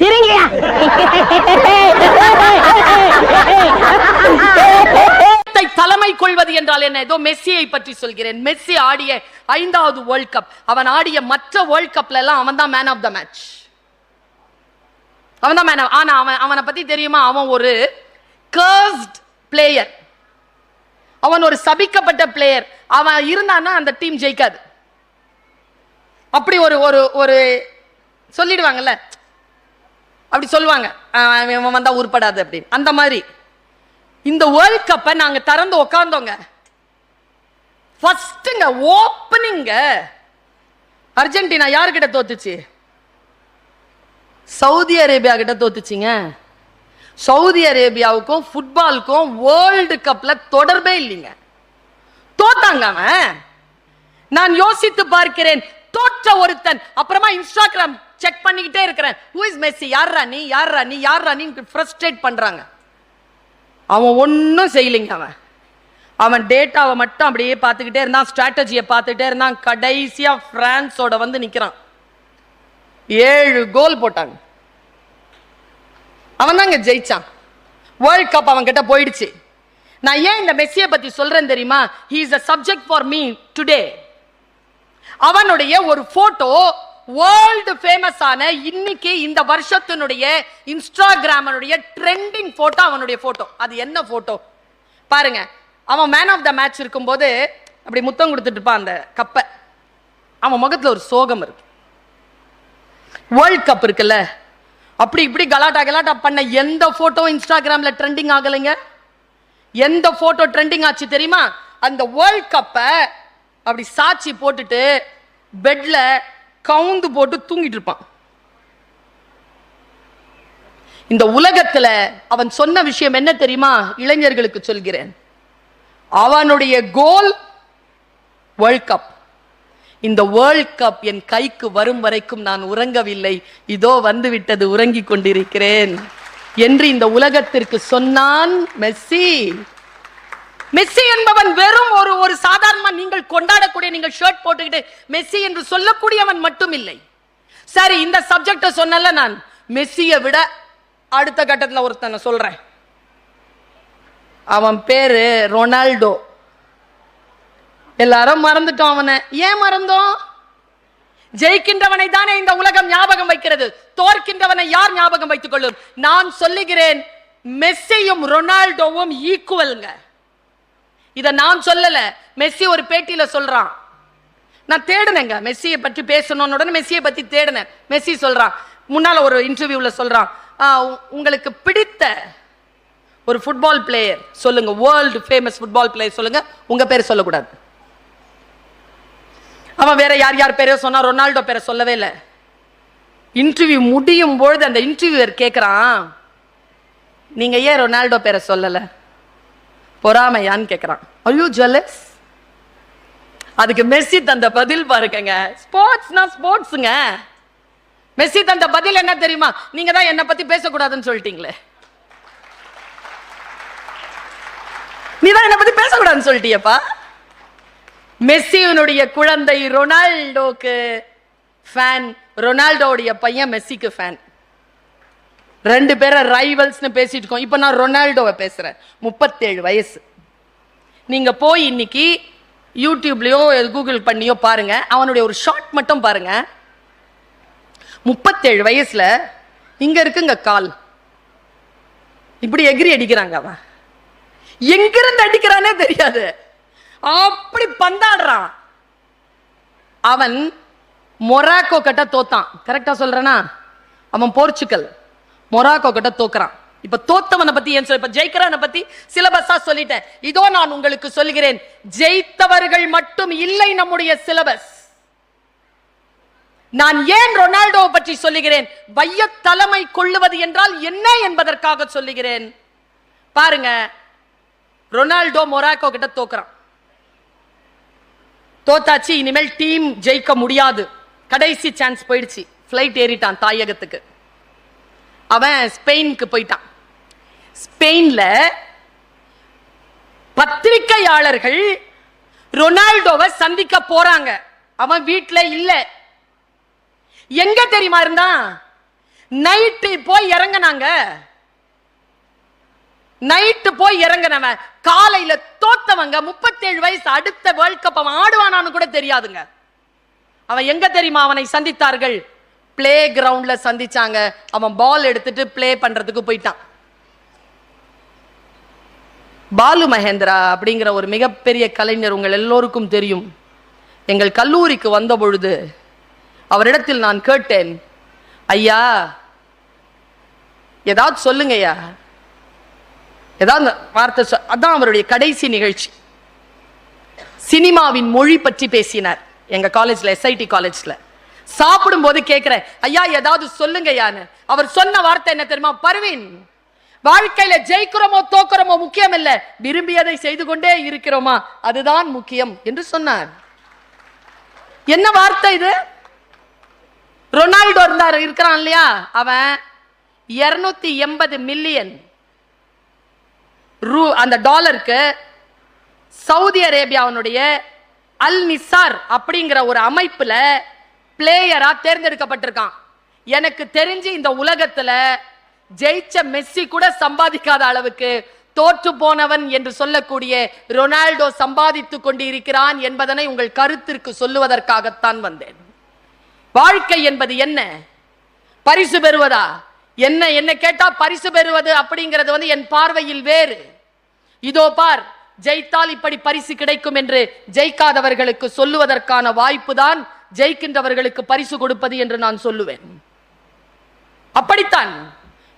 சிரிங்கயா தலைமை கொள்வது என்றால் என்ன? ஏதோ மெஸ்ஸியை பற்றி சொல்கிறேன். மெஸ்ஸி ஆடிய ஐந்தாவது வேர்ல்ட் கப் அவன் ஆடிய மற்ற வேர்ல்ட் கப்ல எல்லாம் அவன் தான் மேன் ஆஃப் த மேட்ச் அவன் தான் மேன் ஆனா அவன் அவனை பத்தி தெரியுமா? அவன் ஒரு கர்ஸ்ட் பிளேயர் அவன் ஒரு சபிக்கப்பட்ட பிளேயர் அவன் இருந்தான்னா அந்த டீம் ஜெயிக்காது. அப்படி ஒரு ஒரு ஒரு சொல்லிடுவாங்கல்ல? அப்படி சொல்லுவாங்க. இவன் வந்தா உருப்படாது அப்படின்னு. அந்த மாதிரி. இந்த வேர்ல்ட் கப்பை நாங்க திறந்து உட்கார்ந்தோங்க ஃபர்ஸ்ட்டுங்க ஓப்பனிங்க அர்ஜென்டினா யாருக்கிட்ட தோத்துச்சு? சவுதி அரேபியா கிட்ட தோத்துச்சிங்க. சவுதி அரேபியாவுக்கும் ஃபுட்பாலுக்கும் வேர்ல்டு கப்ல தொடர்பே இல்லைங்க. தோத்தாங்க அவன். நான் யோசித்து பார்க்கிறேன். தோற்ற ஒருத்தன். அப்புறமா இன்ஸ்டாகிராம் செக் பண்ணிக்கிட்டே இருக்கிறேன். ஹூ இஸ் மெஸ்ஸி யார் நீ? யார் நீ? யார் நீ ஃப்ரஸ்ட்ரேட் பண்றாங்க. அவன் ஒன்றும் செய்யலைங்க அவன். அவன் டேட்டாவை மட்டும் அப்படியே பார்த்துக்கிட்டே இருந்தான். ஸ்ட்ராட்டஜியை பார்த்துக்கிட்டே இருந்தான். கடைசியா ஃப்ரான்ஸோட வந்து நிக்கிறான். ஏழு கோல் போட்டாங்க. அவன் தாங்க ஜெயிச்சான். வேர்ல்ட் கப் அவன் கிட்ட போயிடுச்சு. நான் ஏன் இந்த மெஸ்ஸியை பத்தி சொல்றேன் தெரியுமா? He is a subject for me today அவனுடைய ஒரு போட்டோ வேர்ல்டு ஃபேமஸ் ஆன இன்னைக்கு இந்த வருஷத்தினுடைய இன்ஸ்டாகிராமனுடைய ட்ரெண்டிங் போட்டோ அவனுடைய போட்டோ அது என்ன போட்டோ பாருங்க அவன் மேன் ஆஃப் த மேட்ச் இருக்கும்போது அப்படி முத்தம் கொடுத்துட்டு இருப்பான் அந்த கப்பை. அவன் முகத்துல ஒரு சோகம் இருக்கு. வேர்ல்ட் கப் இருக்குல்ல அப்படி இப்படி கலாட்டா கலாட்டா பண்ண எந்த போட்டோ இன்ஸ்டாகிராம்ல ட்ரெண்டிங் ஆகலைங்க? எந்த போட்டோ ட்ரெண்டிங் ஆச்சு தெரியுமா? அந்த வேர்ல்ட் கப்பை அப்படி சாட்சி போட்டுட்டு பெட்ல கவுந்து போட்டு தூங்கிட்டு இருப்பான். இந்த உலகத்துல அவன் சொன்ன விஷயம் என்ன தெரியுமா? இளைஞர்களுக்கு சொல்கிறேன். அவனுடைய கோல் வேர்ல்ட் கப் இந்த வேர்ல்ட் கப் என் கைக்கு வரும் வரைக்கும் நான் உறங்கவில்லை. இதோ வந்துவிட்டது உறங்கிக் கொண்டிருக்கிறேன். என்று இந்த உலகத்திற்கு சொன்னான் மெஸ்ஸி. மெஸ்ஸி என்பவன் வெறும் ஒரு ஒரு சாதாரணமா நீங்கள் கொண்டாடக்கூடிய நீங்கள் ஷர்ட் போட்டுக்கிட்டு மெஸ்ஸி என்று சொல்லக்கூடியவன் மட்டும் இல்லை சரி இந்த சப்ஜெக்ட சொன்னல நான் மெஸ்ஸியை விட அடுத்த கட்டத்தில் ஒருத்தனை சொல்றேன். அவன் பேரு ரொனால்டோ. எல்லாரும் மறந்துட்டோம் அவனை. ஏன் மறந்தோம்? ஜெயிக்கின்றவனை தானே இந்த உலகம் ஞாபகம் வைக்கிறது. தோற்கின்றவனை யார் ஞாபகம் வைத்துக் கொள்ளும்? நான் சொல்லுகிறேன் மெஸ்ஸியும் ரொனால்டோவும் ஈக்குவல்ங்க இதை நான் சொல்லல. மெஸ்ஸி ஒரு பேட்டியில சொல்றான். நான் தேடினேங்க. மெஸ்ஸியை பற்றி பேசணும்னு உடனே மெஸ்ஸியை பற்றி தேடினேன். மெஸ்ஸி சொல்கிறான் முன்னால் ஒரு இன்டர்வியூவில் சொல்கிறான் "ஆ, உ- உங்களுக்கு பிடித்த ஒரு ஃபுட்பால் பிளேயர் சொல்லுங்க. வேர்ல்டு ஃபேமஸ் ஃபுட்பால் பிளேயர் சொல்லுங்க. உங்க பேர் சொல்லக்கூடாது. அவன் வேற யார் யார் பேரையோ சொன்னா ரொனால்டோ பேரை சொல்லவே இல்லை. இன்டர்வியூ முடியும் பொழுது அந்த இன்டர்வியூவர் கேட்குறான் நீங்க ஏன் ரொனால்டோ பேரை சொல்லலை? பொறாமையான்னு கேட்குறான் ஐயோ ஜுவல்லஸ் அதுக்கு மெஸ்ஸி தந்த பதில் பாருக்கங்க. ஸ்போர்ட்ஸ்னா ஸ்போர்ட்ஸுங்க மெஸ்ஸி தந்த பதில் என்ன தெரியுமா? நீங்க தான் என்னை பத்தி பேசக்கூடாதுன்னு சொல்லிட்டீங்களே. நீ தான் என்னை பத்தி பேசக்கூடாதுன்னு சொல்லிட்டியப்பா. மெஸ்ஸியினுடைய குழந்தை ரொனால்டோக்கு ஃபேன் ரொனால்டோவுடைய பையன் மெஸ்ஸிக்கு ஃபேன் ரெண்டு பேரை ரைவல்ஸ்னு பேசிட்டு இருக்கோம் இப்போ நான் ரொனால்டோவை பேசுகிறேன் முப்பத்தேழு வயசு. நீங்கள் போய் இன்னைக்கு யூடியூப்லேயோ கூகுள் பண்ணியோ பாருங்க. அவனுடைய ஒரு ஷார்ட் மட்டும் பாருங்க. முப்பத்தேழு வயசுல இங்க இருக்குங்க கால். இப்படி எகிரி அடிக்கிறாங்க அவன். எங்கிருந்து அடிக்கிறானே தெரியாது. அப்படி பந்தாடுறான். அவன் மொராக்கோ கிட்ட தோத்தான். கரெக்டா சொல்றனா? அவன் போர்ச்சுக்கல் மொராக்கோ கிட்ட தோக்குறான். இப்ப தோத்தவனை பத்தி ஏன் சொல்ல இப்ப ஜெயிக்கிறவனை பத்தி சிலபஸா சொல்லிட்டேன். இதோ நான் உங்களுக்கு சொல்கிறேன் ஜெயித்தவர்கள் மட்டும் இல்லை நம்முடைய சிலபஸ் நான் ஏன் ரொனால்டோவை பற்றி சொல்லுகிறேன் வைய தலைமை கொள்ளுவது என்றால் என்ன என்பதற்காக சொல்லுகிறேன். பாருங்க ரொனால்டோ மொராக்கோ கிட்ட தோக்குறான். தோத்தாச்சு இனிமேல் டீம் ஜெயிக்க முடியாது. கடைசி சான்ஸ் போயிடுச்சு. ஃப்ளைட் ஏறிட்டான் தாயகத்துக்கு. அவன் ஸ்பெயினுக்கு போயிட்டான். ஸ்பெயின்ல பத்திரிகையாளர்கள் ரொனால்டோவை சந்திக்க போறாங்க. அவன் வீட்டில் இல்லை. எங்க தெரியுமா இருந்தான் நைட்டு போய் இறங்குனாங்க. நைட்டு போய் இறங்குனவன் காலையில தோத்தவங்க முப்பத்தேழு வயசு அடுத்த வேர்ல்ட் கப் அவன் ஆடுவானான்னு கூட தெரியாதுங்க. அவன் எங்க தெரியுமா அவனை சந்தித்தார்கள்? பிளே கிரவுண்டில் சந்திச்சாங்க. அவன் பால் எடுத்துட்டு ப்ளே பண்ணுறதுக்கு போயிட்டான். பாலு மகேந்திரா அப்படிங்கிற ஒரு மிகப்பெரிய கலைஞர் உங்கள் எல்லோருக்கும் தெரியும். எங்கள் கல்லூரிக்கு வந்த பொழுது அவரிடத்தில் நான் கேட்டேன் ஐயா ஏதாவது சொல்லுங்க ஐயா ஏதாவது வார்த்தை சொ- அதான் அவருடைய கடைசி நிகழ்ச்சி. சினிமாவின் மொழி பற்றி பேசினார் எங்கள் காலேஜில் எஸ்ஐடி காலேஜில் சாப்பிடும் போது கேட்கிறேன் ஐயா ஏதாவது சொல்லுங்க ஐயான்னு அவர் சொன்ன வார்த்தை என்ன தெரியுமா? பருவின் வாழ்க்கையில ஜெயிக்கிறோமோ தோக்கிறோமோ முக்கியம் இல்ல விரும்பியதை செய்து கொண்டே இருக்கிறோமா? அதுதான் முக்கியம் என்று சொன்னார். என்ன வார்த்தை இது? ரொனால்டோ இருந்தார் இருக்கிறான் இல்லையா? அவன் இருநூத்தி எண்பது மில்லியன் ரூ அந்த டாலருக்கு சவுதி அரேபியாவினுடைய அல் நிசார் அப்படிங்கிற ஒரு அமைப்புல பிளேயரா தேர்ந்தெடுக்கப்பட்டிருக்கான். எனக்கு தெரிஞ்சு இந்த உலகத்துல ஜெயிச்ச மெஸ்ஸி கூட சம்பாதிக்காத அளவுக்கு தோற்று போனவன் என்று சொல்லக்கூடிய ரொனால்டோ சம்பாதித்துக் கொண்டிருக்கிறான் என்பதனை உங்கள் கருத்திற்கு சொல்லுவதற்காகத்தான் வந்தேன். வாழ்க்கை என்பது என்ன? பரிசு பெறுவதா? என்ன என்ன கேட்டா பரிசு பெறுவது அப்படிங்கிறது வந்து என் பார்வையில் வேறு. இதோ பார் ஜெயித்தால் இப்படி பரிசு கிடைக்கும் என்று ஜெயிக்காதவர்களுக்கு சொல்லுவதற்கான வாய்ப்பு தான் ஜெயிக்கின்றவர்களுக்கு பரிசு கொடுப்பது என்று நான் சொல்லுவேன். அப்படித்தான்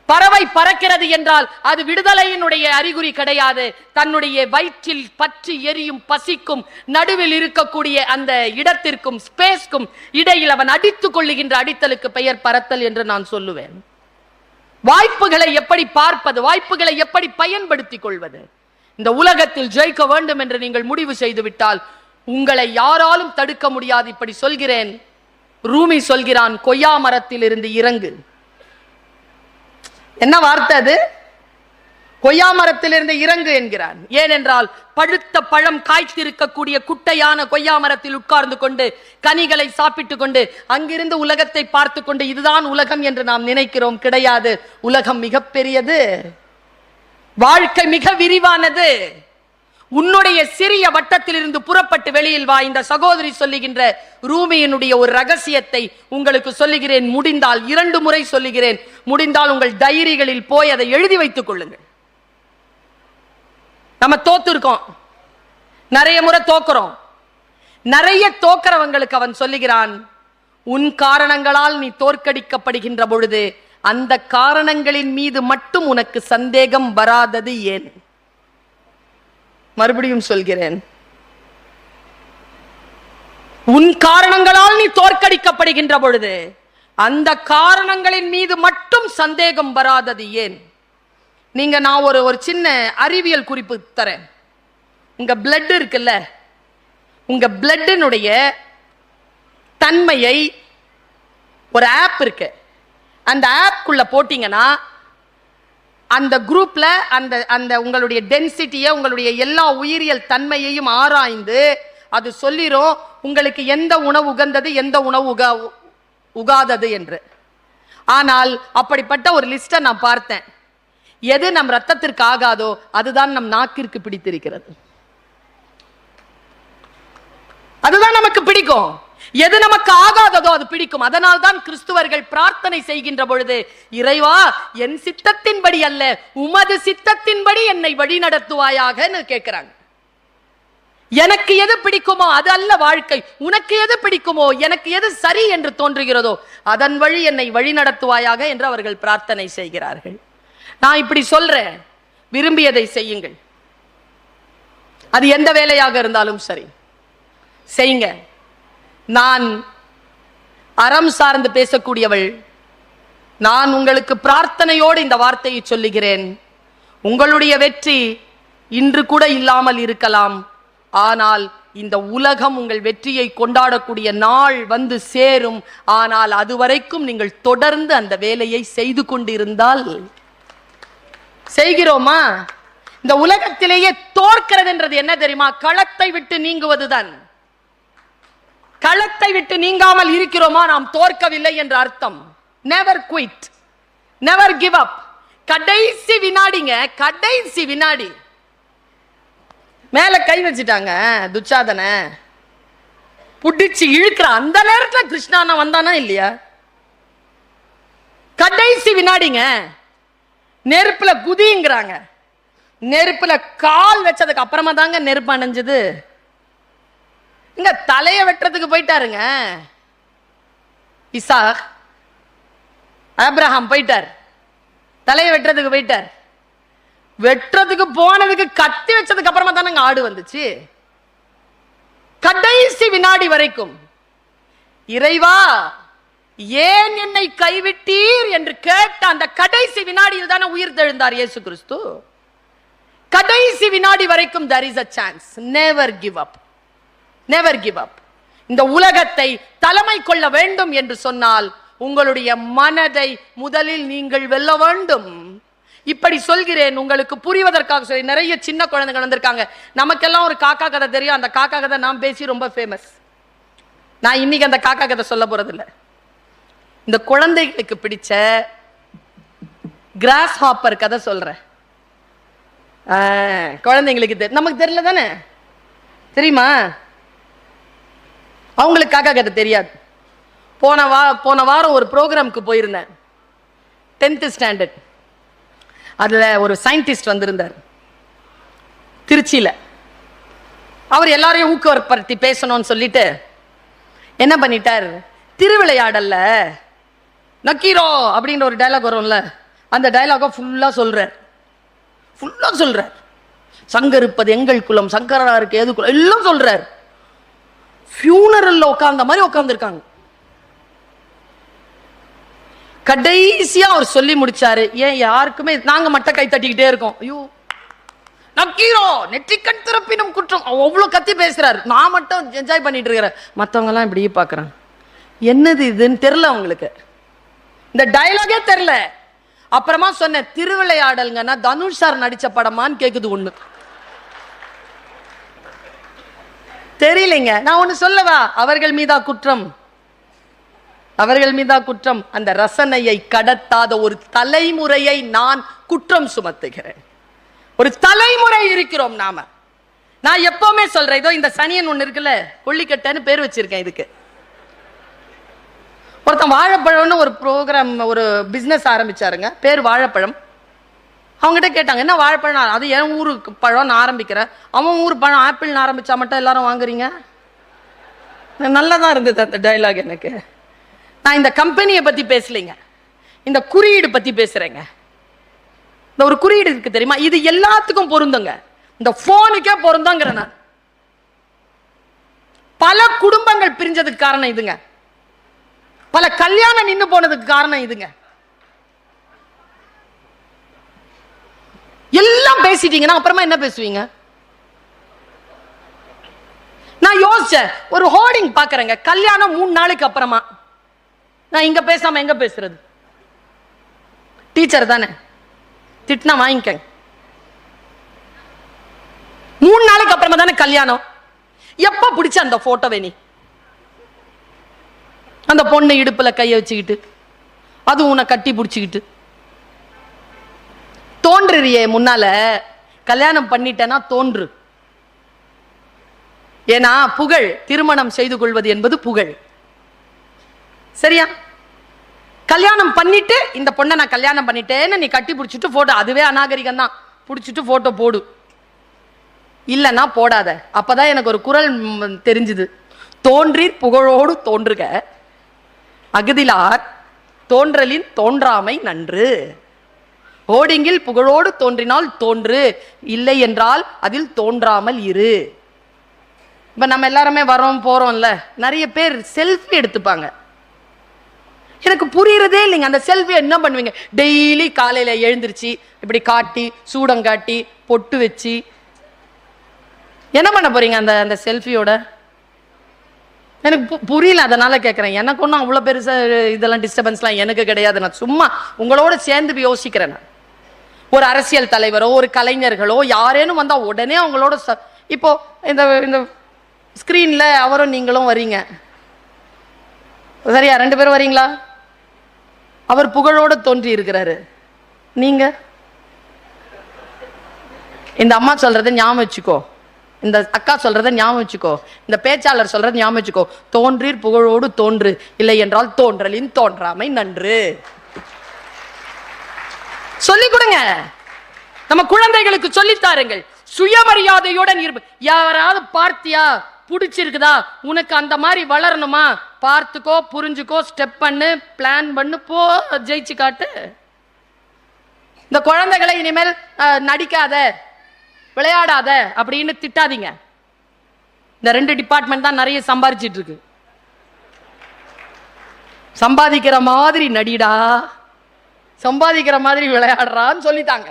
பறவை பறக்கிறது என்றால் அது விடுதலையினுடைய அறிகுறி கிடையாது. தன்னுடைய வயிற்றில் பற்றி எரியும் பசிக்கும் நடுவில் இருக்கக்கூடிய அந்த இடத்திற்கும் ஸ்பேஸ்க்கும் இடையில் அவன் அடித்துக் கொள்ளுகின்ற அடித்தலுக்கு பெயர் பறத்தல் என்று நான் சொல்லுவேன். வாய்ப்புகளை எப்படி பார்ப்பது வாய்ப்புகளை எப்படி பயன்படுத்திக் கொள்வது? இந்த உலகத்தில் ஜெயிக்க வேண்டும் என்று நீங்கள் முடிவு செய்து விட்டால் உங்களை யாராலும் தடுக்க முடியாது இப்படி சொல்கிறேன். ரூமி சொல்கிறான் கொய்யா மரத்தில் இருந்து இறங்கு. என்ன வார்த்தை அது? கொய்யா மரத்திலிருந்து இறங்கு என்கிறான். ஏனென்றால் பழுத்த பழம் காய்த்திருக்கக்கூடிய குட்டையான கொய்யா மரத்தில் உட்கார்ந்து கொண்டு கனிகளை சாப்பிட்டு கொண்டு அங்கிருந்து உலகத்தை பார்த்து கொண்டு இதுதான் உலகம் என்று நாம் நினைக்கிறோம். கிடையாது. உலகம் மிகப்பெரியது. வாழ்க்கை மிக விரிவானது. உன்னுடைய சிறிய வட்டத்திலிருந்து புறப்பட்டு வெளியில் வா. இந்த சகோதரி சொல்லுகின்ற ரூமியினுடைய ஒரு ரகசியத்தை உங்களுக்கு சொல்லுகிறேன். முடிந்தால் இரண்டு முறை சொல்லுகிறேன். முடிந்தால் உங்கள் டைரிகளில் போய் அதை எழுதி வைத்துக் கொள்ளுங்கள். நம்ம தோத்துருக்கோம். நிறைய முறை தோக்குறோம். நிறைய தோக்கிறவங்களுக்கு அவன் சொல்லுகிறான் உன் காரணங்களால் நீ தோற்கடிக்கப்படுகின்ற பொழுது அந்த காரணங்களின் மீது மட்டும் உனக்கு சந்தேகம் வராதது ஏன்? மறுபடியும் சொல்கிறேன். உன் காரணங்களால் நீ தோற்கடிக்கப்படுகின்ற பொழுது அந்த காரணங்களின் மீது மட்டும் சந்தேகம் வராதது ஏன்? நீங்க நான் ஒரு ஒரு சின்ன அறிவியல் குறிப்பு தரேன். உங்க பிளட் இருக்குல்ல? உங்க பிளட்டினுடைய தன்மையை ஒரு ஆப் இருக்கு. அந்த ஆப்குள்ள போட்டீங்கன்னா அந்த குரூப்பில் அந்த அந்த உங்களுடைய டென்சிட்டியை உங்களுடைய எல்லா உயிரியல் தன்மையையும் ஆராய்ந்து அது சொல்லிடும் உங்களுக்கு எந்த உணவு உகந்தது எந்த உணவு உகா உகாதது என்று. ஆனால் அப்படிப்பட்ட ஒரு லிஸ்ட்டை நான் பார்த்தேன். எது நம் ரத்தத்திற்கு ஆகாதோ அதுதான் நம் நாக்கிற்கு பிடித்திருக்கிறது. அதுதான் நமக்கு பிடிக்கும். எது நமக்கு ஆகாததோ அது பிடிக்கும். அதனால் தான் கிறிஸ்துவர்கள் பிரார்த்தனை செய்கின்ற பொழுது இறைவா என் சித்தத்தின்படி அல்ல உமது சித்தத்தின்படி என்னை வழி நடத்துவாயாகன்னு கேட்கிறாங்க. எனக்கு எது பிடிக்குமோ அது அல்ல வாழ்க்கை. உனக்கு எது பிடிக்குமோ எனக்கு எது சரி என்று தோன்றுகிறதோ அதன் வழி என்னை வழி நடத்துவாயாக என்று அவர்கள் பிரார்த்தனை செய்கிறார்கள். நான் இப்படி சொல்றேன். விரும்பியதை செய்யுங்கள். அது எந்த வேலையாக இருந்தாலும் சரி. செய்யுங்க நான் அறம் சார்ந்து பேசக்கூடியவள். நான் உங்களுக்கு பிரார்த்தனையோடு இந்த வார்த்தையை சொல்லுகிறேன். உங்களுடைய வெற்றி இன்று கூட இல்லாமல் இருக்கலாம். ஆனால் இந்த உலகம் உங்கள் வெற்றியை கொண்டாடக்கூடிய நாள் வந்து சேரும். ஆனால் அதுவரைக்கும் நீங்கள் தொடர்ந்து அந்த வேலையை செய்து கொண்டிருந்தால். செய்கிறோமா? இந்த உலகத்திலேயே தோற்கிறது என்றது என்ன தெரியுமா? களத்தை விட்டு நீங்குவதுதான். களத்தை விட்டு நீங்காமல் இருக்கிறோமா நாம் தோற்கவில்லை என்ற அர்த்தம். Never quit never give up கடைசி வினாடிங்க கடைசி வினாடி. மேல கை வச்சுட்டாங்க துச்சாதன. புடிச்சு இழுக்கிற அந்த நேரத்துல கிருஷ்ணானா வந்தானா இல்லையா? கடைசி வினாடிங்க நெருப்புல குதிங்கிறாங்க. நெருப்புல கால் வச்சதுக்கு அப்புறமா தாங்க நெருப்பு அணைஞ்சது. இங்க தலைய வெட்டுறதுக்கு போயிட்டாருங்க. இசாக் அப்ரஹாம் போயிட்டார். தலையை வெட்டுறதுக்கு போயிட்டார். வெட்டுறதுக்கு போனதுக்கு கத்தி வச்சதுக்கு அப்புறமா தானே ஆடு வந்துச்சு. கடைசி வினாடி வரைக்கும் இறைவா ஏன் என்னை கைவிட்டீர் என்று கேட்ட அந்த கடைசி வினாடியில் தானே உயிர் தெழுந்தார் இயேசு கிறிஸ்து. கடைசி வினாடி வரைக்கும் there is a chance never give up never give up இந்த உலகத்தை தலைமை கொள்ள வேண்டும் என்று சொன்னால் உங்களுடைய மனதை முதலில் நீங்கள் வெல்ல வேண்டும். இப்படி சொல்கிறேன் உங்களுக்கு புரிவதற்காக சொல்லி நிறைய சின்ன குழந்தைகள் வந்திருக்காங்க. நமக்கெல்லாம் ஒரு காக்கா கதை தெரியும். அந்த காக்கா கதை நான் பேசி ரொம்ப ஃபேமஸ் நான் இன்னைக்கு அந்த காக்கா கதை சொல்ல போறதில்ல. இந்த குழந்தைகளுக்கு பிடிச்ச கிராஸ் ஹாப்பர் கதை சொல்றேன். குழந்தைங்களுக்கு நமக்கு தெரியல தானே? தெரியுமா? அவங்களுக்கு காக்கா தெரியாது. போன வா போன வாரம் ஒரு ப்ரோக்ராம்க்கு போயிருந்தேன். டென்த்து ஸ்டாண்டர்ட் அதில் ஒரு சயின்டிஸ்ட் வந்திருந்தார். திருச்சியில். அவர் எல்லாரையும் ஊக்கப்படுத்தி பேசணும்னு சொல்லிட்டு என்ன பண்ணிட்டார்? திருவிளையாடல்ல நக்கீரோ அப்படின்ற ஒரு டயலாக் வரும்ல அந்த டயலாகை ஃபுல்லாக சொல்கிறார் ஃபுல்லாக சொல்கிறார் சங்கர் இருப்பது எங்கள் குலம் சங்கரனாருக்கு எது குலம் எல்லாம் சொல்கிறார் ஃபியூனரல்ல உட்கார்ந்த மாதிரி உட்காந்துருக்காங்க கடைசியா அவர் சொல்லி முடிச்சாரு ஏன் யாருக்குமே நாங்க மட்டும் கை தட்டிக்கிட்டே இருக்கோம். ஐயோ. நக்கீரோ நெற்றிக்கண் திறப்பினும் குற்றம். அவ அவ்வளவு கத்தி பேசுறாரு. நான் மட்டும் என்ஜாய் பண்ணிட்டு இருக்கிறேன். மத்தவங்க எல்லாம் இப்படியே பாக்குறாங்க என்னது இதுன்னு தெரியல அவங்களுக்கு. இந்த டைலாகே தெரியல. அப்புறமா சொன்ன திருவிளையாடல்ங்கன்னா தனுஷ் சார் நடிச்ச படமான்னு கேக்குது ஒண்ணு. தெரியலைங்க. நான் ஒன்று சொல்லவா? அவர்கள் மீதா குற்றம். அவர்கள் மீதா குற்றம். அந்த ரசனையை கடத்தாத ஒரு தலைமுறையை நான் குற்றம் சுமத்துகிறேன். ஒரு தலைமுறை இருக்கிறோம் நாம. நான் எப்பவுமே சொல்றேன் இதோ இந்த சனியன் ஒண்ணு இருக்குல்ல கொல்லிக்கட்டைன்னு பேர் வச்சிருக்கேன் இதுக்கு. ஒருத்தன் வாழைப்பழம்னு ஒரு ப்ரோக்ராம் ஒரு பிஸ்னஸ் ஆரம்பிச்சாருங்க. பேர் வாழைப்பழம். அவங்ககிட்ட கேட்டாங்க என்ன வாழைப்பழம் அது என் ஊருக்கு பழம் நான் ஆரம்பிக்கிறேன். அவன் ஊர் பழம் ஆப்பிள்னு ஆரம்பிச்சா மட்டும் எல்லாரும் வாங்குறீங்க? நல்லதா இருந்தது அந்த டைலாக் எனக்கு. நான் இந்த கம்பெனியை பத்தி பேசலைங்க. இந்த குறியீடு பத்தி பேசுறேங்க. இந்த ஒரு குறியீடு இருக்கு தெரியுமா? இது எல்லாத்துக்கும் பொருந்துங்க. இந்த போனுக்கே பொருந்தங்கிற நான். பல குடும்பங்கள் பிரிஞ்சதுக்கு காரணம் இதுங்க. பல கல்யாணம் நின்று போனதுக்கு காரணம் இதுங்க. எல்லாம் பேசிட்டீங்கன்னா அப்புறமா என்ன பேசுவீங்க? நான் யோசிச்சேன் ஒரு ஹோர்டிங் பாக்குறேங்க. கல்யாணம் மூணு நாளைக்கு அப்புறமா. நான் இங்க பேசாம எங்க பேசுறது? டீச்சர் தானே. திட்டினா வாங்கிக்கங்க. மூணு நாளைக்கு அப்புறமா தானே கல்யாணம். எப்ப பிடிச்ச அந்த போட்டோவை நீ? அந்த பொண்ணு இடுப்புல கையை வச்சுக்கிட்டு அது உன்னை கட்டி பிடிச்சிக்கிட்டு. தோன்றுறியே முன்னால. கல்யாணம் பண்ணிட்டேன்னா தோன்று. ஏன்னா புகழ் திருமணம் செய்து கொள்வது என்பது புகழ். சரியா? கல்யாணம் பண்ணிட்டு இந்த பொண்ணை நான் கல்யாணம் பண்ணிட்டேன்னு நீ கட்டி பிடிச்சிட்டு போட்டோ அதுவே அநாகரிகம் தான். பிடிச்சிட்டு போட்டோ போடு. இல்லைன்னா போடாத. அப்பதான் எனக்கு ஒரு குரல் தெரிஞ்சுது. தோன்றீர் புகழோடு தோன்றுக. அகதிலார் தோன்றலின் தோன்றாமை நன்று. ஓடிங்கில் புகழோடு தோன்றினால் தோன்று இல்லை என்றால் அதில் தோன்றாமல் இரு. இப்போ நம்ம எல்லாருமே வரோம் போகிறோம்ல நிறைய பேர் செல்ஃபி எடுத்துப்பாங்க. எனக்கு புரியறதே இல்லைங்க அந்த செல்ஃபி என்ன பண்ணுவீங்க? டெய்லி காலையில் எழுந்திருச்சு இப்படி காட்டி சூடம் காட்டி பொட்டு வச்சு. என்ன பண்ண போறீங்க அந்த அந்த செல்ஃபியோட எனக்கு பு- புரியல அதனால கேட்குறேன் எனக்கு ஒன்றும் அவ்வளோ பெருசாக இதெல்லாம் டிஸ்டர்பன்ஸ்லாம் எனக்கு கிடையாது. நான் சும்மா உங்களோட சேர்ந்து யோசிக்கிறேன் நான். ஒரு அரசியல் தலைவரோ ஒரு கலைஞர்களோ யாரேனும் வந்தால் உடனே அவங்களோட ச- இப்போ இந்த இந்த ஸ்க்ரீனில் அவரும் நீங்களும் வரீங்க. சரியா? ரெண்டு பேரும் வரீங்களா? அவர் புகழோடு தோன்றி இருக்கிறாரு. நீங்க? இந்த அம்மா சொல்றதை ஞாபகம் வச்சுக்கோ. இந்த அக்கா சொல்றதை ஞாபகம் வச்சுக்கோ. இந்த பேச்சாளர் சொல்றதை ஞாபகம் வச்சுக்கோ. தோன்றீர் புகழோடு தோன்று. இல்லை என்றால் தோன்றலின் தோன்றாமை நன்று. சொல்லிக் கொடுங்க. நம்ம குழந்தைகளுக்கு சொல்லித்தாருங்கள் சுயமரியாதையுடன் இருப்பு. யாராவது பார்த்தியா? பிடிச்சிருக்குதா? உனக்கு அந்த மாதிரி வளரணுமா? பார்த்துக்கோ புரிஞ்சுக்கோ ஸ்டெப் பண்ணு பிளான் பண்ணு போ ஜெயிச்சு காட்டு. இந்த குழந்தைகளை இனிமேல் நடிக்காத விளையாடாத அப்படின்னு திட்டாதீங்க. இந்த ரெண்டு டிபார்ட்மெண்ட் தான் நிறைய சம்பாரிச்சிட்டு இருக்கு. சம்பாதிக்கிற மாதிரி நடிடா. சம்பாதிக்கிற மாதிரி விளையாடுறான்னு சொல்லிட்டாங்க.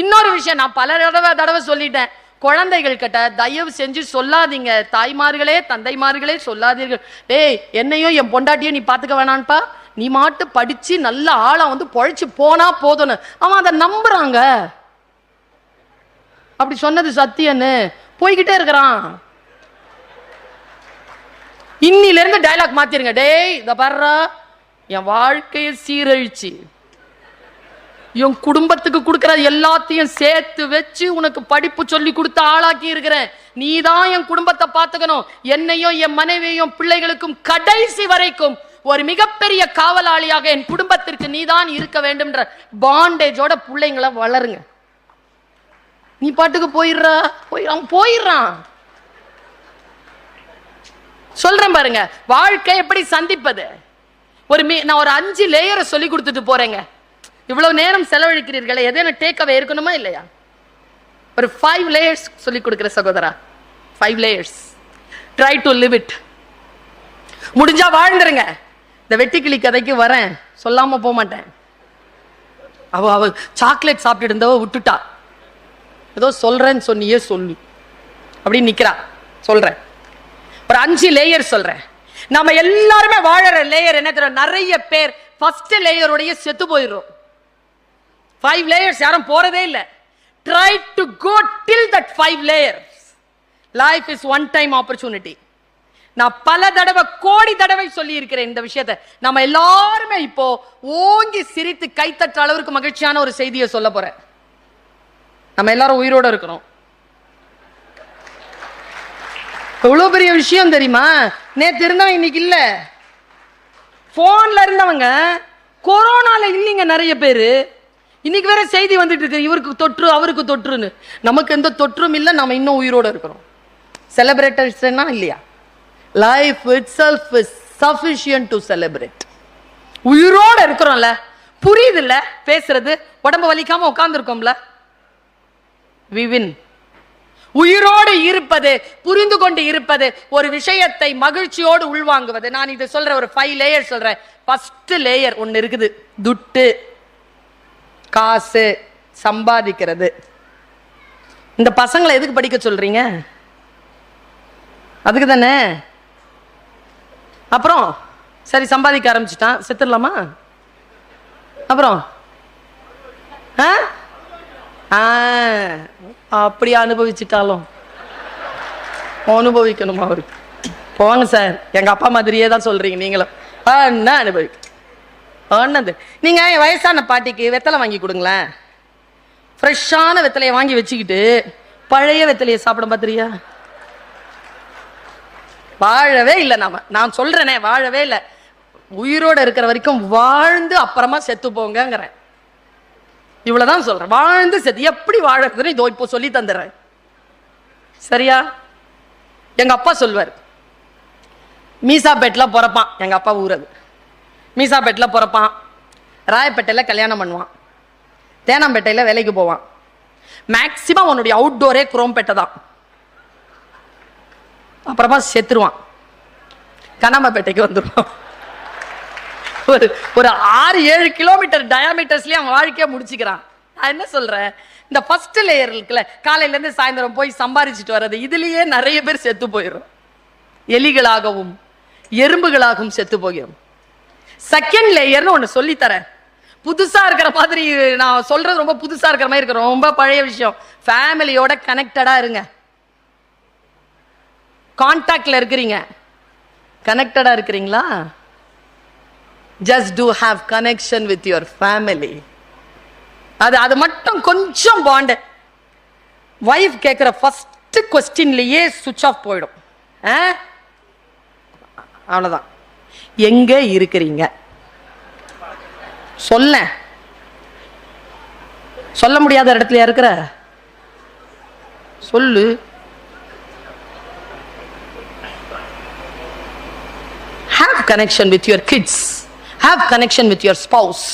இன்னொரு விஷயம் நான் பல தடவை தடவை சொல்லிட்டேன். குழந்தைகள் கிட்ட தயவு செஞ்சு சொல்லாதீங்க. தாய்மார்களே தந்தைமார்களே சொல்லாதீர்கள். டேய் என்னையும் என் பொண்டாட்டியும் நீ பார்த்துக்க வேணான்ப்பா நீ மாட்டு படிச்சு நல்ல ஆளாக வந்து பொழைச்சு போனா போதும்னு. அவன் அதை நம்புறாங்க. அப்படி சொன்னது சத்தியன்னு போய்கிட்டே இருக்கிறான். இன்னில இருந்து டயலாக் மாத்திருங்க. டேய் இத பாடுறா என் வாழ்க்கையை சீரழிச்சு. என் குடும்பத்துக்கு கொடுக்குற எல்லாத்தையும் சேர்த்து வச்சு உனக்கு படிப்பு சொல்லி கொடுத்து ஆளாக்கி இருக்கிறேன் நீ தான் என் குடும்பத்தை பார்த்துக்கணும். என்னையும் என் மனைவியையும் பிள்ளைகளுக்கும் கடைசி வரைக்கும் ஒரு மிகப்பெரிய காவலாளியாக என் குடும்பத்திற்கு நீதான் இருக்க வேண்டும்ன்ற பாண்டேஜோட பிள்ளைங்களை வளருங்க. நீ பாட்டுக்கு போயிடுறா. போய் அவன் போயிடுறான். சொல்றேன் பாருங்க. வாழ்க்கை எப்படி சந்திப்பது? ஒரு நான் ஒரு அஞ்சு லேயரை சொல்லி கொடுத்துட்டு போறேங்க. இவ்வளவு நேரம் செலவழிக்கிறீர்களே எதேனும் டேக் அவே இருக்கணுமா இல்லையா? ஒரு ஃபைவ் லேயர்ஸ் சொல்லி கொடுக்குற சகோதரா. Five layers try to live it முடிஞ்சா வாழ்ந்துருங்க. இந்த வெட்டிக்கிளி கதைக்கு வரேன். சொல்லாம போக மாட்டேன். அவ அவ சாக்லேட் சாப்பிட்டு இருந்தவ விட்டுட்டா. ஏதோ சொல்றேன்னு சொன்னியே சொல்லு. அப்படின்னு நிக்கிறா. சொல்றேன். ஒரு அஞ்சு லேயர் சொல்றேன். நம்ம எல்லாருமே வாழற லேயர் என்ன தெரியும்? நிறைய பேர் ஃபர்ஸ்ட் லேயருடைய செத்து போயிடுறோம். ஃபைவ் லேயர்ஸ் யாரும் போறதே இல்லை. Try to go till that five layers life is one time opportunity நான் பல தடவை கோடி தடவை சொல்லி இருக்கிறேன் இந்த விஷயத்த. நம்ம எல்லாருமே இப்போ ஓங்கி சிரித்து கைத்தற்ற அளவுக்கு மகிழ்ச்சியான ஒரு செய்தியை சொல்ல போறேன். நம்ம எல்லாரும் உயிரோட இருக்கிறோம். எவ்வளவு பெரிய விஷயம் தெரியுமா? நேத்து இருந்தவன் இன்னைக்கு இல்ல. போன்ல இருந்தவங்க கொரோனால இல்லைங்க நிறைய பேரு. இன்னைக்கு வேற செய்தி வந்துட்டு இருக்கு. இவருக்கு தொற்று அவருக்கு தொற்றுன்னு. நமக்கு எந்த தொற்றும் இல்லை நம்ம இன்னும் உயிரோட இருக்கிறோம். செலிப்ரேட்டர்ஸ்னா இல்லையா? Life itself is sufficient to celebrate உயிரோட இருக்கிறோம்ல. புரியுதுல்ல? பேசுறது உடம்பு வலிக்காம உட்கார்ந்துருக்கோம்ல. வி வின் உயிரோடு இருப்பது புரிந்து கொண்டு இருப்பது ஒரு விஷயத்தை மகிழ்ச்சியோடு உள்வாங்குவது. நான் இது சொல்ற ஒரு ஃபைவ் லேயர் சொல்றேன். ஃபர்ஸ்ட் லேயர் ஒன்னு இருக்குது. துட்டு. காசு சம்பாதிக்கிறது. இந்த பசங்களை எதுக்கு படிக்க சொல்றீங்க? அதுக்கு தானே? அப்புறம் சரி சம்பாதிக்க ஆரம்பிச்சிட்டான். செத்துடலாமா? அப்புறம்? ஆ? ஆ, அப்படி அனுபவிச்சிட்டாலும். அனுபவிக்கணுமா அவருக்கு? போங்க சார். எங்க அப்பா மாதிரியே தான் சொல்றீங்க நீங்களும். ஆ, என்ன அனுபவிக்க ஆனது நீங்கள் என் வயசான பாட்டிக்கு வெத்தலை வாங்கி கொடுங்களேன். ஃப்ரெஷ்ஷான வெத்தலையை வாங்கி வச்சுக்கிட்டு பழைய வெத்தலையை சாப்பிட பார்த்துறியா வாழவே இல்லை நாம நான் சொல்றேனே வாழவே இல்லை. உயிரோட இருக்கிற வரைக்கும் வாழ்ந்து அப்புறமா செத்து போங்கங்கிறேன். இவ்வளோதான் சொல்கிறேன் வாழ்ந்து செத்து எப்படி வாழறதுன்னு இதோ இப்போ சொல்லி தந்துடுறேன். சரியா? எங்கள் அப்பா சொல்வார். மீசாப்பேட்டில் பிறப்பான். எங்கள் அப்பா ஊர் அது. மீசாப்பேட்டில் பிறப்பான். ராயப்பேட்டையில் கல்யாணம் பண்ணுவான். தேனாம்பேட்டையில் வேலைக்கு போவான். மேக்சிமம் அவனுடைய அவுட்டோரே குரோம்பேட்டை தான். அப்புறமா செத்துருவான். கண்ணாம்பேட்டைக்கு வந்துடுவான் ஒரு ஒரு ஆறு ஏழு கிலோமீட்டர் டயாமீட்டர்ஸ்லேயே அவன் வாழ்க்கையை முடிச்சுக்கிறான். நான் என்ன சொல்கிறேன் இந்த ஃபஸ்ட்டு லேயர் இருக்குல்ல காலையிலேருந்து சாயந்தரம் போய் சம்பாரிச்சிட்டு வர்றது இதுலேயே நிறைய பேர் செத்து போயிடும் எலிகளாகவும் எறும்புகளாகவும் செத்து போகிறோம் செகண்ட் லேயர்னு ஒன்று சொல்லித்தரேன். புதுசாக இருக்கிற மாதிரி நான் சொல்றது ரொம்ப புதுசாக இருக்கிற மாதிரி இருக்கு. ரொம்ப பழைய விஷயம். ஃபேமிலியோட கனெக்டடாக இருங்க. கான்டாக்டில் இருக்கிறீங்க. கனெக்டடாக இருக்கிறீங்களா? Just to have connection with your family அது அது மட்டும் கொஞ்சம் பாண்டு வைஃப் கேட்குற ஃபஸ்ட்டு கொஸ்டின்லேயே சுவிச் ஆஃப் போயிடும். ஆ? அவ்வளோதான் எங்க இருக்கிறீங்க சொல்ல சொல்ல முடியாத இடத்துல இருக்கிற சொல்லு have connection with your kids have connection with your spouse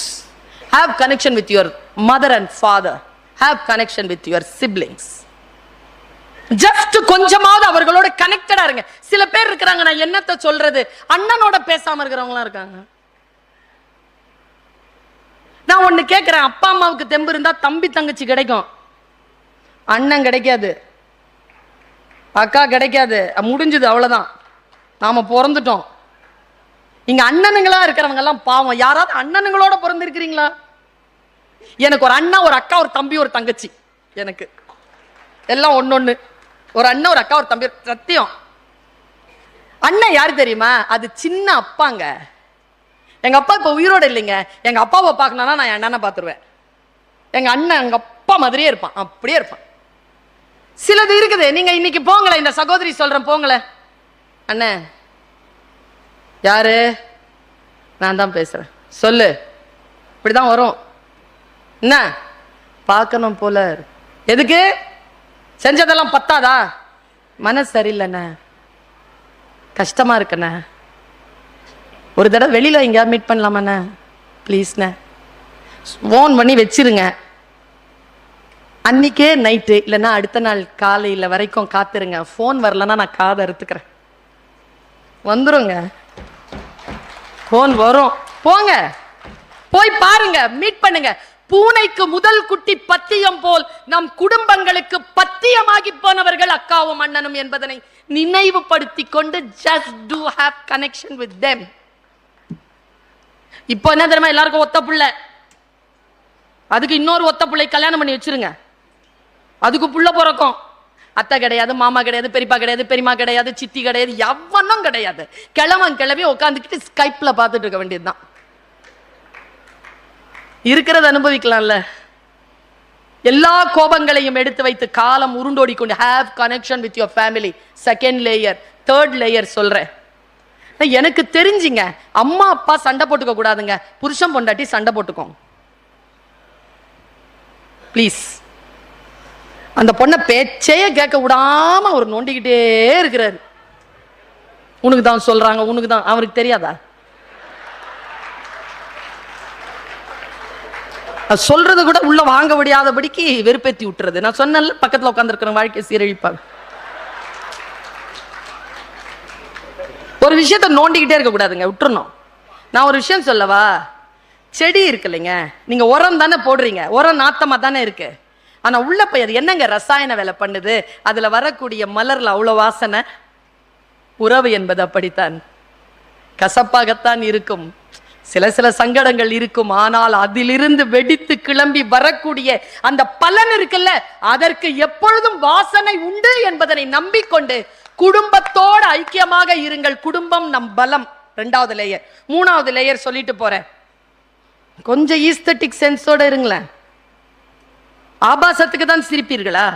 have connection with your mother and father have connection with your siblings just கொஞ்சமாவது அவர்களோட கனெக்டடா இருங்க. சில பேர் இருக்கிறாங்க நான் என்னத்த சொல்றது? அண்ணனோட பேசாம இருக்கிறவங்களாம் இருக்காங்க. நான் ஒண்ணு கேட்கிறேன் அப்பா அம்மாவுக்கு தெம்பு இருந்தா தம்பி தங்கச்சி கிடைக்கும். அண்ணன் கிடைக்காது. அக்கா கிடைக்காது. முடிஞ்சது அவ்வளவுதான். நாம பிறந்துட்டோம். இங்க அண்ணனுங்களா இருக்கிறவங்க எல்லாம் பாவம். யாராவது அண்ணனுங்களோட பிறந்திருக்கிறீங்களா? எனக்கு ஒரு அண்ணா ஒரு அக்கா ஒரு தம்பி ஒரு தங்கச்சி. எனக்கு. எல்லாம் ஒன்னொன்னு ஒரு அண்ணன் ஒரு அக்கா ஒரு தம்பி சத்தியம். அண்ணன் யாரு தெரியுமா? அது சின்ன அப்பாங்க. எங்க அப்பா இப்ப உயிரோட இல்லைங்க. எங்க அப்பாவை பார்க்கணும்னா நான் என் அண்ணனை பார்த்துருவேன். எங்க அண்ணன் எங்க அப்பா மாதிரியே இருப்பான். அப்படியே இருப்பான். சிலது இருக்குது. நீங்க இன்னைக்கு போங்களேன். இந்த சகோதரி சொல்றேன் போங்களே அண்ணன் யாரு? நான் தான் பேசுறேன். சொல்லு. இப்படிதான் வரும். என்ன? பார்க்கணும் போல எதுக்கு? செஞ்சதெல்லாம் பத்தாதா? மனசு சரியில்லைண்ணே. கஷ்டமா இருக்குண்ணே. ஒரு தடவை வெளியில எங்கேயாவது மீட் பண்ணலாமாண்ணே? ப்ளீஸ்ண்ணே ஃபோன் பண்ணி வச்சிருங்க. அன்னைக்கே நைட்டு இல்லைன்னா அடுத்த நாள் காலையில் வரைக்கும் காத்துருங்க. ஃபோன் வரலன்னா நான் காதை அறுத்துக்கிறேன். வந்துருங்க. ஃபோன் வரும். போங்க. போய் பாருங்க. மீட் பண்ணுங்க. பூனைக்கு முதல் குட்டி பத்தியம் போல் நம் குடும்பங்களுக்கு பத்தியமாகி போனவர்கள் அக்காவும் அண்ணனும் என்பதனை நினைவுபடுத்தி கொண்டு just to have connection with them இப்போ என்ன தெரியுமா எல்லாருக்கும் ஒத்த பிள்ளை. அதுக்கு இன்னொரு ஒத்த பிள்ளை கல்யாணம் பண்ணி வச்சிருங்க. அதுக்கு புள்ள பிறக்கும். அத்தை கிடையாது மாமா கிடையாது பெரியப்பா கிடையாது பெரியமா கிடையாது சித்தி கிடையாது எவனும் கிடையாது. கிழவன் கிளவி உட்காந்துக்கிட்டு ஸ்கைப்ல பார்த்துட்டு இருக்க வேண்டியதுதான். இருக்கிறத அனுபவிக்கலாம்ல. எல்லா கோபங்களையும் எடுத்து வைத்து காலம் உருண்டோடி கொண்டு have connection with your family second layer third layer சொல்றேன் எனக்கு தெரிஞ்சுங்க அம்மா அப்பா சண்டை போட்டுக்க கூடாதுங்க. புருஷன் பொண்டாட்டி சண்டை போட்டுக்கோங்க ப்ளீஸ் அந்த பொண்ணை பேச்சையே கேட்க விடாம அவர் நோண்டிக்கிட்டே இருக்கிறாரு. உனக்கு தான் சொல்றாங்க உனக்கு தான் அவருக்கு தெரியாதா? சொல்றது கூட உள்ள வாங்க முடியாதபடிக்கு வெறுப்பேத்தி விட்டுறது. நான் சொன்னேன்ல பக்கத்துல உட்காந்துருக்கிற வாழ்க்கை சீரழிப்பாங்க ஒரு விஷயத்த நோண்டிக்கிட்டே இருக்க கூடாதுங்க விட்டுறணும். நான் ஒரு விஷயம் சொல்லவா? செடி இருக்கு இல்லைங்க நீங்க உரம் தானே போடுறீங்க உரம் நாத்தமா தானே இருக்கு. ஆனா உள்ள போய் அது என்னங்க ரசாயன வேலை பண்ணுது? அதுல வரக்கூடிய மலர்ல அவ்வளவு வாசனை? உறவு என்பது அப்படித்தான். கசப்பாகத்தான் இருக்கும். சில சில சங்கடங்கள் இருக்கும் ஆனால் அதிலிருந்து வெடித்து கிளம்பி வரக்கூடிய அந்த பலன் இருக்குல்ல அதற்கு எப்பொழுதும் வாசனை உண்டு என்பதனை நம்பிக்கொண்டு குடும்பத்தோடு ஐக்கியமாக இருங்கள். குடும்பம் நம் பலம். ரெண்டாவது லேயர் மூணாவது லேயர் சொல்லிட்டு போறேன். கொஞ்சம் ஈஸ்தட்டிக் சென்ஸோட இருங்களேன். ஆபாசத்துக்கு தான் சிரிப்பீர்களா?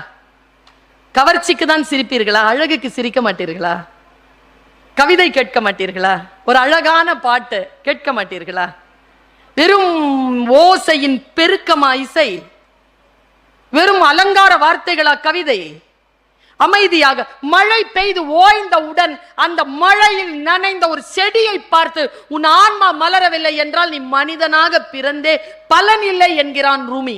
கவர்ச்சிக்கு தான் சிரிப்பீர்களா? அழகுக்கு சிரிக்க மாட்டீர்களா? கவிதை கேட்க மாட்டீர்களா? ஒரு அழகான பாட்டு கேட்க மாட்டீர்களா? வெறும் ஓசையின் பெருக்கமா இசை? வெறும் அலங்கார வார்த்தைகளா கவிதை? அமைதியாக மழை பெய்து ஓய்ந்தவுடன் அந்த மழையில் நனைந்த ஒரு செடியை பார்த்து உன் ஆன்மா மலரவில்லை என்றால் நீ மனிதனாக பிறந்தே பலன் இல்லை என்கிறான் ரூமி.